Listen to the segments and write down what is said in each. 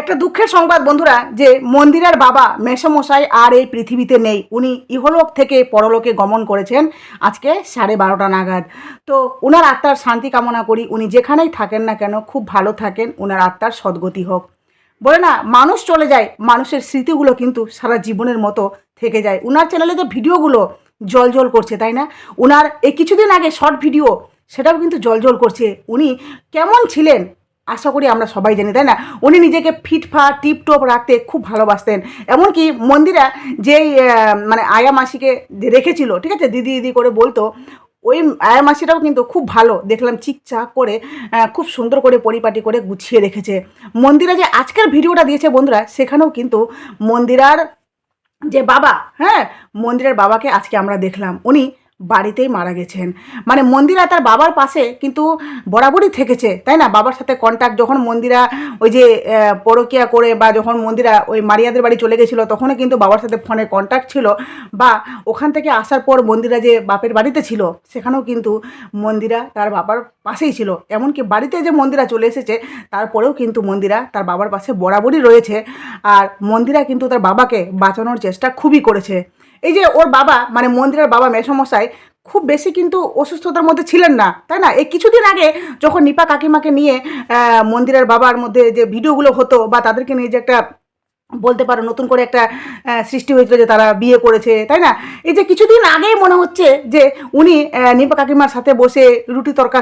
একটা দুঃখের সংবাদ, বন্ধুরা, যে মন্দিরের বাবা মেসমশাই আর এই পৃথিবীতে নেই। উনি ইহলোক থেকে পরলোকে গমন করেছেন আজকে সাড়ে বারোটা নাগাদ। তো ওনার আত্মার শান্তি কামনা করি। উনি যেখানেই থাকেন না কেন, খুব ভালো থাকেন। ওনার আত্মার সদ্গতি হোক। বলে না, মানুষ চলে যায়, মানুষের স্মৃতিগুলো কিন্তু সারা জীবনের মতো থেকে যায়। ওনার চ্যানেলে যে ভিডিওগুলো জল জল করছে, তাই না? ওনার এই কিছুদিন আগে শর্ট ভিডিও সেটাও কিন্তু জল জল করছে। উনি কেমন ছিলেন? আশা করি আমরা সবাই জানি, তাই না? উনি নিজেকে ফিটফাট টিপটপ রাখতে খুব ভালোবাসতেন। এমনকি মন্দিরা যেই মানে আয়া মাসিকে রেখেছিল, ঠিক আছে? দিদি দিদি করে বলতো, ওই আয়া মাসিটাও কিন্তু খুব ভালো। দেখলাম চিকচাক করে খুব সুন্দর করে পরিপাটি করে গুছিয়ে রেখেছে। মন্দিরা যে আজকের ভিডিওটা দিয়েছে বন্ধুরা, সেখানেও কিন্তু মন্দিরার যে বাবা হ্যাঁ? মন্দিরের বাবাকে আজকে আমরা দেখলাম। উনি বাড়িতেই মারা গেছেন। মানে মন্দিরা তার বাবার পাশে কিন্তু বরাবরই থেকেছে, তাই না? বাবার সাথে কন্ট্যাক্ট যখন মন্দিরা ওই যে পরকিয়া করে বা যখন মন্দিরা ওই মারিয়াদের বাড়ি চলে গেছিল তখনও কিন্তু বাবার সাথে ফোনে কন্ট্যাক্ট ছিল বা ওখান থেকে আসার পর মন্দিরা যে বাপের বাড়িতে ছিল, সেখানেও কিন্তু মন্দিরা তার বাবার পাশেই ছিল। এমনকি বাড়িতে যে মন্দিরা চলে এসেছে, তারপরেও কিন্তু মন্দিরা তার বাবার পাশে বরাবরই রয়েছে। আর মন্দিরা কিন্তু তার বাবাকে বাঁচানোর চেষ্টা খুবই করেছে। এই যে ওর বাবা মানে মন্দিরের বাবা মেসমশাই, খুব বেশি কিন্তু অসুস্থতার মধ্যে ছিলেন না, তাই না? এই কিছুদিন আগে যখন নিপা কাকিমাকে নিয়ে মন্দিরের বাবার মধ্যে যে ভিডিওগুলো হতো বা তাদেরকে নিয়ে যে একটা বলতে পারো, নতুন করে একটা সৃষ্টি হয়েছিল যে তারা বিয়ে করেছে, তাই না? এই যে কিছুদিন আগেই মনে হচ্ছে যে উনি নিপা কাকিমার সাথে বসে রুটি তরকা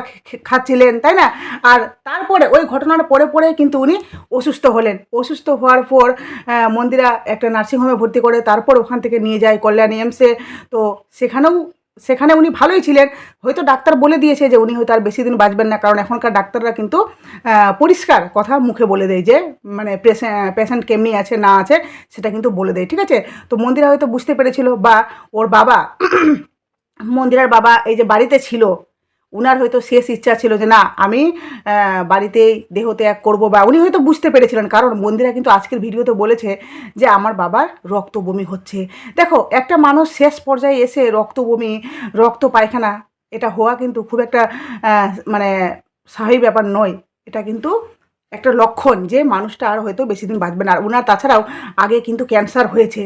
খাচ্ছিলেন, তাই না? আর তারপরে, ওই ঘটনার পরে পরে কিন্তু উনি অসুস্থ হলেন। অসুস্থ হওয়ার পর মন্দিরা একটা নার্সিংহোমে ভর্তি করে তারপর ওখান থেকে নিয়ে যায় কল্যাণী এমসে। তো সেখানেও সেখানে উনি ভালোই ছিলেন। হয়তো ডাক্তার বলে দিয়েছে যে উনি হয়তো আর বেশি দিন বাঁচবেন না, কারণ এখনকার ডাক্তাররা কিন্তু পরিষ্কার কথা মুখে বলে দেয় যে মানে পেশেন্ট কেমনি আছে, না আছে, সেটা কিন্তু বলে দেয়, ঠিক আছে? তো মন্দিরা হয়তো বুঝতে পেরেছিল বা ওর বাবা, মন্দিরার বাবা এই যে বাড়িতে ছিল উনার হয়তো শেষ ইচ্ছা ছিল যে না, আমি বাড়িতেই দেহ ত্যাগ করব বা উনি হয়তো বুঝতে পেরেছিলেন, কারণ মন্দিরা কিন্তু আজকের ভিডিওতে বলেছে যে আমার বাবার রক্ত বমি হচ্ছে। দেখো, একটা মানুষ শেষ পর্যায়ে এসে রক্ত বমি রক্ত পায়খানা, এটা হওয়া কিন্তু খুব একটা মানে স্বাভাবিক ব্যাপার নয়। এটা কিন্তু একটা লক্ষণ যে মানুষটা আর হয়তো বেশি দিন বাঁচবে না। আর ওনার তাছাড়াও আগে কিন্তু ক্যান্সার হয়েছে।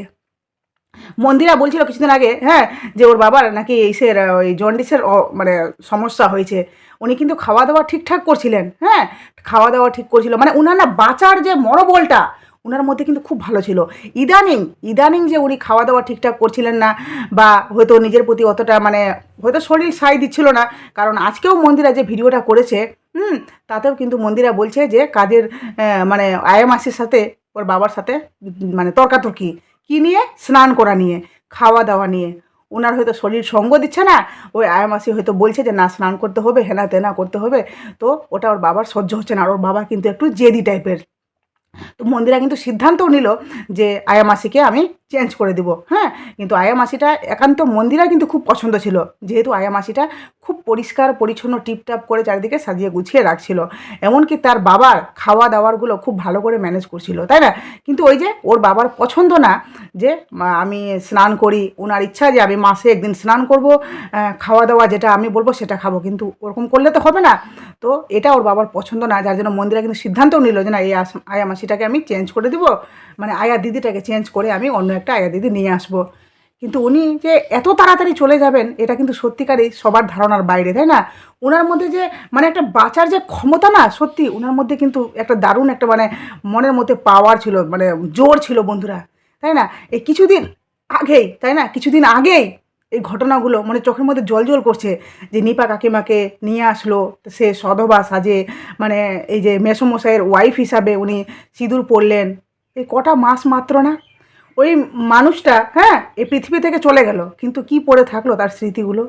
মন্দিরা বলছিল কিছুদিন আগে হ্যাঁ যে ওর বাবার নাকি ইসের আহ, ওই জন্ডিসের মানে সমস্যা হয়েছে। উনি কিন্তু খাওয়া দাওয়া ঠিকঠাক করছিলেন হ্যাঁ খাওয়া দাওয়া ঠিক করছিল। মানে উনার না বাঁচার যে মনোবলটা ওনার মধ্যে কিন্তু খুব ভালো ছিল। ইদানিং ইদানিং যে উনি খাওয়া দাওয়া ঠিকঠাক করছিলেন না বা হয়তো নিজের প্রতি অতটা মানে হয়তো শরীর সাই দিচ্ছিল না কারণ আজকেও মন্দিরা যে ভিডিওটা করেছে হুম তাতেও কিন্তু মন্দিরা বলছে যে কাজের মানে আয়ামাসির সাথে ওর বাবার সাথে মানে তর্কাতর্কি। কী নিয়ে? স্নান করা নিয়ে, খাওয়া দাওয়া নিয়ে। ওনার হয়তো শরীর সঙ্গ দিচ্ছে না, ওই আয়ামাসি হয়তো বলছে যে, না, স্নান করতে হবে, হেনা তেনা করতে হবে। তো ওটা ওর বাবার সহ্য হচ্ছে না, আর ওর বাবা কিন্তু একটু জেদি টাইপের তো মন্দিরা কিন্তু সিদ্ধান্তও নিল যে, আয়ামাসিকে আমি চেঞ্জ করে দিব। হ্যাঁ কিন্তু আয়া মাসিটা একান্ত মন্দিরা কিন্তু খুব পছন্দ ছিল। যেহেতু আয়া মাসিটা খুব পরিষ্কার, পরিচ্ছন্ন, টিপটাপ করে চারিদিকে সাজিয়ে গুছিয়ে রাখছিল। এমনকি তার বাবার খাওয়া দাওয়ারগুলো খুব ভালো করে ম্যানেজ করছিল, তাই না? কিন্তু ওই যে ওর বাবার পছন্দ না যে আমি স্নান করি। ওনার ইচ্ছা যে, আমি মাসে একদিন স্নান করব খাওয়া দাওয়া যেটা আমি বলব সেটা খাব। কিন্তু ওরকম করলে তো হবে না। তো এটা ওর বাবার পছন্দ না, যার জন্য মন্দিরা কিন্তু সিদ্ধান্তও নিল যে, না, এই আয়া মাসিটাকে আমি চেঞ্জ করে দিব। মানে আয়া দিদিটাকে চেঞ্জ করে আমি অন্য একটা আয়া দিদি নিয়ে আসব। কিন্তু উনি যে এত তাড়াতাড়ি চলে যাবেন, এটা কিন্তু সত্যিকারই সবার ধারণার বাইরে, তাই না? ওনার মধ্যে যে মানে একটা বাঁচার যে ক্ষমতা না, সত্যি ওনার মধ্যে কিন্তু একটা দারুণ একটা মানে মনের মধ্যে পাওয়ার ছিল মানে জোর ছিল বন্ধুরা, তাই না? এই কিছুদিন আগেই, তাই না? কিছুদিন আগেই এই ঘটনাগুলো মানে চোখের মধ্যে জল জল করছে যে নিপা কাকিমাকে নিয়ে আসলো, সে সধবা সাজে মানে এই যে মেসমশাইয়ের ওয়াইফ হিসাবে উনি সিঁদুর পরলেন এই কটা মাস মাত্র না? ওই মানুষটা হ্যাঁ এই পৃথিবী থেকে চলে গেল। কিন্তু কি পড়ে থাকল তার স্মৃতিগুলো?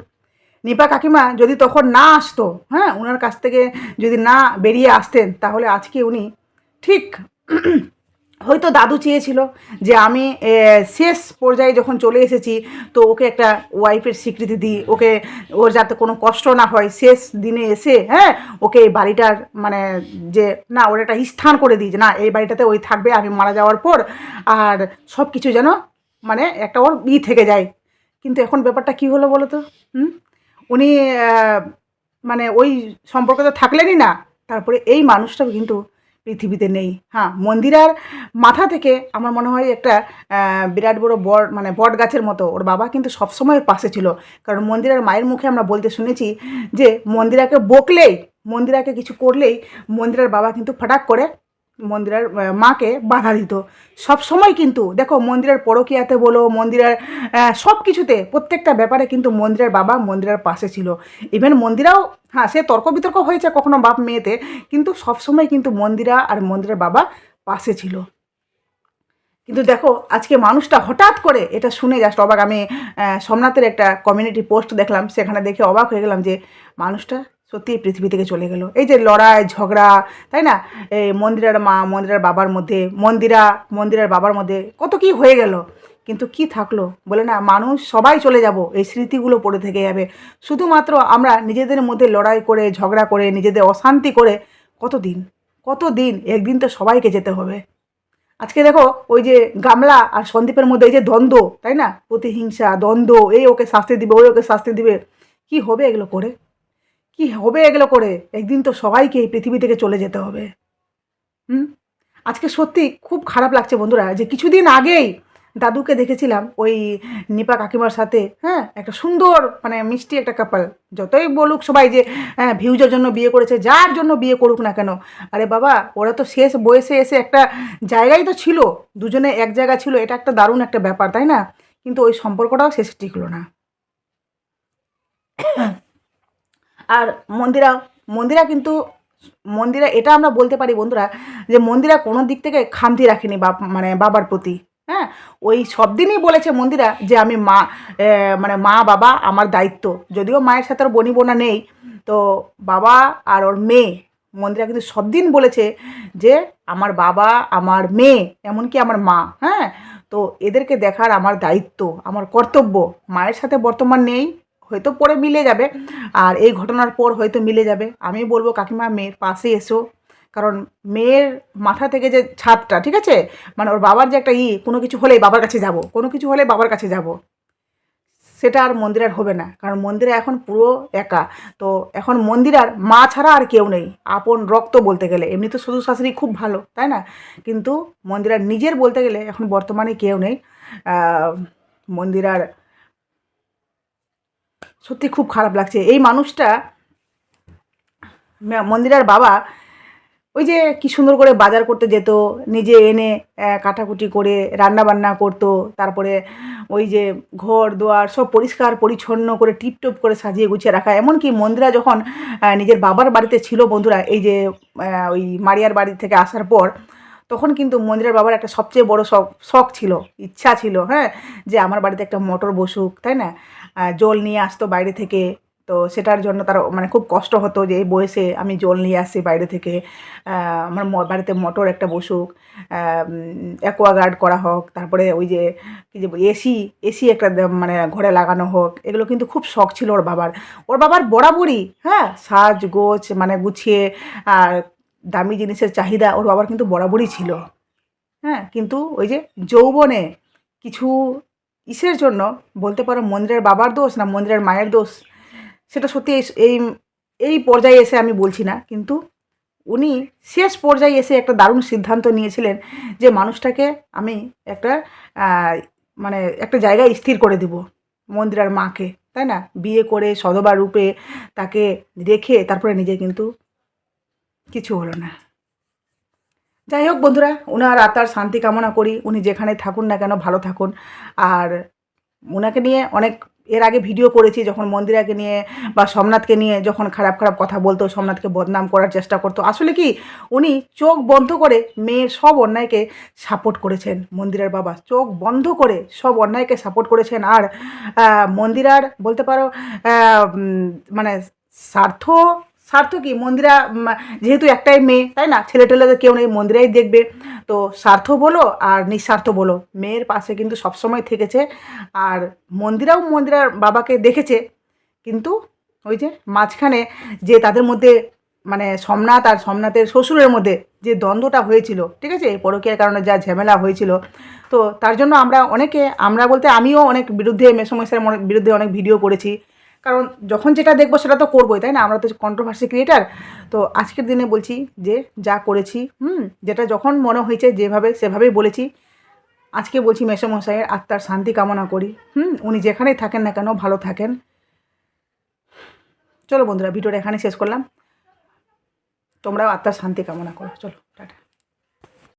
নিপা কাকিমা যদি তখন না আসতো হ্যাঁ ওনার কাছ থেকে যদি না বেরিয়ে আসতেন, তাহলে আজকে উনি ঠিক হয়তো দাদু চেয়েছিল যে আমি শেষ পর্যায়ে যখন চলে এসেছি, তো ওকে একটা ওয়াইফের স্বীকৃতি দিই। ওকে, ওর যাতে কোনো কষ্ট না হয়, শেষ দিনে এসে হ্যাঁ ওকে এই বাড়িটার মানে যে, না, ওর একটা স্থান করে দিই যে, না, এই বাড়িটাতে ওই থাকবে, আমি মারা যাওয়ার পর আর সব কিছু যেন মানে একটা ওর ই থেকে যায়। কিন্তু এখন ব্যাপারটা কি হলো বলো তো হুম? উনি মানে ওই সম্পর্কে তো থাকলেনই না। তারপরে এই মানুষটাও কিন্তু পৃথিবীতে নেই। হ্যাঁ মন্দিরার মাথা থেকে আমার মনে হয় একটা বিরাট বড় বট মানে বট গাছের মতো। ওর বাবা কিন্তু সবসময় সময় পাশে ছিল। কারণ মন্দিরার মায়ের মুখে আমরা বলতে শুনেছি যে, মন্দিরাকে বকলেই, মন্দিরাকে কিছু করলেই মন্দিরার বাবা কিন্তু ফটাক করে মন্দিরার মাকে বাধা দিত। সব সময় কিন্তু, দেখো, মন্দিরের পরকিয়াতে বলো, মন্দিরের সব কিছুতে প্রত্যেকটা ব্যাপারে কিন্তু মন্দিরের বাবা মন্দিরের পাশে ছিল। ইভেন মন্দিরাও হ্যাঁ সে তর্ক বিতর্ক হয়েছে কখনো বাপ মেয়েতে, কিন্তু সব সময় কিন্তু মন্দিরা আর মন্দিরের বাবা পাশে ছিল। কিন্তু দেখো, আজকে মানুষটা হঠাৎ করে, এটা শুনে জাস্ট অবাক, আমি সোমনাথের একটা কমিউনিটি পোস্ট দেখলাম, সেখানে দেখে অবাক হয়ে গেলাম যে, মানুষটা সত্যি পৃথিবী থেকে চলে গেল। এই যে লড়াই, ঝগড়া, তাই না? এই মন্দিরের মা, মন্দিরের বাবার মধ্যে, মন্দিরা, মন্দিরের বাবার মধ্যে কত কি হয়ে গেল। কিন্তু কি থাকল? বলে না, মানুষ সবাই চলে যাব, এই স্মৃতিগুলো পড়ে থেকে যাবে। শুধুমাত্র আমরা নিজেদের মধ্যে লড়াই করে, ঝগড়া করে, নিজেদের অশান্তি করে কত দিন কত দিন একদিন তো সবাইকে যেতে হবে। আজকে দেখো, ওই যে গামলা আর সন্দীপের মধ্যে এই যে দ্বন্দ্ব, তাই না? প্রতিহিংসা, দ্বন্দ্ব, এই ওকে শাস্তি দিবে, ওই ওকে শাস্তি দিবে। কি হবে এগুলো করে? কি হবে এগুলো করে? একদিন তো সবাইকে এই পৃথিবী থেকে চলে যেতে হবে। হুম? আজকে সত্যি খুব খারাপ লাগছে বন্ধুরা, যে কিছুদিন আগেই দাদুকে দেখেছিলাম ওই নিপা কাকিমার সাথে হ্যাঁ একটা সুন্দর মানে মিষ্টি একটা কাপাল যতই বলুক সবাই যে হ্যাঁ ভিউজের জন্য বিয়ে করেছে, যার জন্য বিয়ে করুক না কেন। আরে বাবা, ওরা তো শেষ বয়সে এসে একটা জায়গায় তো ছিল, দুজনে এক জায়গা ছিল, এটা একটা দারুণ একটা ব্যাপার, তাই না? কিন্তু ওই সম্পর্কটাও শেষে টিকলো না। আর মন্দিরা মন্দিরা কিন্তু, মন্দিরা, এটা আমরা বলতে পারি বন্ধুরা, যে মন্দিরা কোনো দিক থেকে খামতি রাখেনি বাপ মানে বাবার প্রতি হ্যাঁ? ওই সব দিনই বলেছে মন্দিরা যে আমি মা মানে মা, বাবা আমার দায়িত্ব। যদিও মায়ের সাথে আর বনি বোনা নেই, তো বাবা আর ওর মেয়ে, মন্দিরা কিন্তু সব দিন বলেছে যে আমার বাবা আমার মেয়ে, এমনকি আমার মা হ্যাঁ? তো এদেরকে দেখার আমার দায়িত্ব, আমার কর্তব্য। মায়ের সাথে বর্তমান নেই হয়তো পরে মিলে যাবে। আর এই ঘটনার পর হয়তো মিলে যাবে। আমি বলব কাকিমা মেয়ের পাশে এসো। কারণ মেয়ের মাথা থেকে যে ছাদটা ঠিক আছে? মানে ওর বাবার যে একটা ই কোনো কিছু হলেই বাবার কাছে যাব। কোনো কিছু হলে বাবার কাছে যাব। সেটা আর মন্দিরার হবে না। কারণ মন্দিরে এখন পুরো একা। তো এখন মন্দিরার মা ছাড়া আর কেউ নেই। আপন রক্ত বলতে গেলে। এমনি তো শ্বশুর শাশুড়ি খুব ভালো তাই না? কিন্তু মন্দিরার নিজের বলতে গেলে এখন বর্তমানে কেউ নেই। আহ, মন্দিরার সত্যি খুব খারাপ লাগছে। এই মানুষটা মন্দিরার বাবা, ওই যে কি সুন্দর করে বাজার করতে যেত, নিজে এনে কাটাকুটি করে রান্না বান্না করতো, তারপরে ওই যে ঘর দুয়ার সব পরিষ্কার, পরিচ্ছন্ন করে, টিপটপ করে সাজিয়ে গুছিয়ে রাখা। এমনকি মন্দিরা যখন নিজের বাবার বাড়িতে ছিল বন্ধুরা, এই যে ওই মারিয়ার বাড়ি থেকে আসার পর, তখন কিন্তু মন্দিরের বাবার একটা সবচেয়ে বড় শখ শখ ছিল, ইচ্ছা ছিল হ্যাঁ যে আমার বাড়িতে একটা মোটর বসুক, তাই না? জল নিয়ে আসতো বাইরে থেকে। তো সেটার জন্য তার মানে খুব কষ্ট হতো যে এই বয়সে আমি জল নিয়ে আসি বাইরে থেকে। আমার বাড়িতে মোটর একটা বসুক অ্যাকোয়াগার্ড করা হোক, তারপরে ওই যে, কী যে এসি এসি একটা মানে ঘরে লাগানো হোক, এগুলো কিন্তু খুব শখ ছিল ওর বাবার। ওর বাবার বরাবরই হ্যাঁ সাজ, গোছ মানে গুছিয়ে, আর দামি জিনিসের চাহিদা ওর বাবার কিন্তু বরাবরই ছিল। হ্যাঁ কিন্তু ওই যে যৌবনে কিছু ইসের জন্য বলতে পারো মন্দিরের বাবার দোষ না মন্দিরের মায়ের দোষ, সেটা সত্যি এই- এই পর্যায়ে এসে আমি বলছি না। কিন্তু উনি শেষ পর্যায়ে এসে একটা দারুণ সিদ্ধান্ত নিয়েছিলেন যে মানুষটাকে আমি একটা মানে একটা জায়গায় স্থির করে দেব মন্দিরার মাকে, তাই না? বিয়ে করে সধবা রূপে তাকে রেখে তারপরে নিজে কিন্তু কিছু হলো না। যাই হোক বন্ধুরা ওনার আত্মার শান্তি কামনা করি, উনি যেখানে থাকুন না কেন ভালো থাকুন। আর ওনাকে নিয়ে অনেক, এর আগে ভিডিও করেছি যখন মন্দিরাকে নিয়ে বা সোমনাথকে নিয়ে যখন খারাপ খারাপ কথা বলতো, সোমনাথকে বদনাম করার চেষ্টা করতো। আসলে কি, উনি চোখ বন্ধ করে মেয়ের সব অন্যায়কে সাপোর্ট করেছেন মন্দিরের বাবা। চোখ বন্ধ করে সব অন্যায়কে সাপোর্ট করেছেন। আর মন্দিরার বলতে পারো মানে স্বার্থ স্বার্থ কি? মন্দিরা যেহেতু একটাই মেয়ে, তাই না? ছেলে টেলেদের কেউ নেই, মন্দিরাই দেখবে। তো স্বার্থ বলো আর নিঃস্বার্থ বলো। মেয়ের পাশে কিন্তু সবসময় থেকেছে। আর মন্দিরাও মন্দিরার বাবাকে দেখেছে। কিন্তু ওই যে মাঝখানে যে তাদের মধ্যে মানে সোমনাথ আর সোমনাথের শ্বশুরের মধ্যে যে দ্বন্দ্বটা হয়েছিল, ঠিক আছে? পরকীয়ার কারণে যা ঝামেলা হয়েছিল। তো তার জন্য আমরা অনেকে, আমরা বলতে আমিও অনেক বিরুদ্ধে মেসমস্যার বিরুদ্ধে অনেক ভিডিও করেছি। কারণ যখন যেটা দেখব সেটা তো করবোই, তাই না? আমরা তো কন্ট্রোভার্সি ক্রিয়েটার তো আজকের দিনে বলছি যে যা করেছি, হুম, যেটা যখন মনে হয়েছে যেভাবে সেভাবেই বলেছি। আজকে বলছি মেসমশাইয়ের আত্মার শান্তি কামনা করি, হুম, উনি যেখানেই থাকেন না কেন ভালো থাকেন। চলো বন্ধুরা, ভিডিওটা এখানে শেষ করলাম। তোমরাও আত্মার শান্তি কামনা করো, চলো।